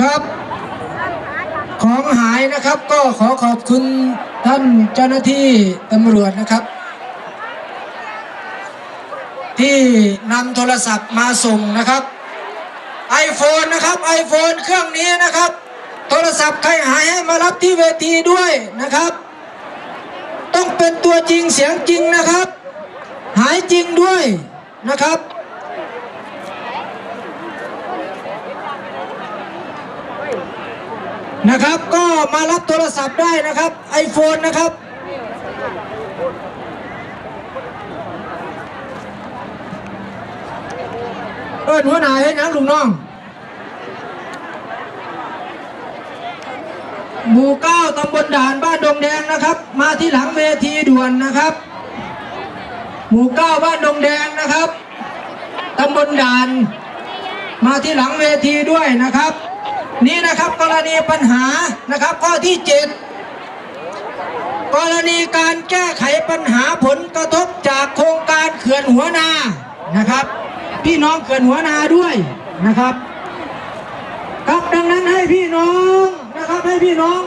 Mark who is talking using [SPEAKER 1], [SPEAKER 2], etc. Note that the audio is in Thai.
[SPEAKER 1] ครับ ของหายนะครับก็ขอขอบคุณท่านเจ้าหน้าที่ตำรวจนะครับ ที่นำโทรศัพท์มาส่งนะครับ iPhone นะครับ iPhone เครื่องนี้นะครับ โทรศัพท์ใครหายให้มารับที่เวทีด้วยนะครับ ต้องเป็นตัวจริงเสียงจริงนะครับ หายจริงด้วยนะครับ นะครับ ก็มารับโทรศัพท์ได้นะครับ iPhone นะครับเอิ้นหัวหน้าเฮ็ดหยังลุงน้องหมู่เก้าตำบลด่านบ้านดงแดงนะครับ มาที่หลังเวทีด่วนนะครับ หมู่เก้าบ้านดงแดงนะครับตำบลด่าน มาที่หลังเวทีด้วยนะครับ นี่นะครับกรณีปัญหานะครับข้อที่เจ็ดกรณีการแก้ไขปัญหาผลกระทบจากโครงการเขื่อนหัวนานะครับ พี่น้องเขื่อนหัวนาด้วยนะครับครับดังนั้นให้พี่น้องนะครับให้พี่น้อง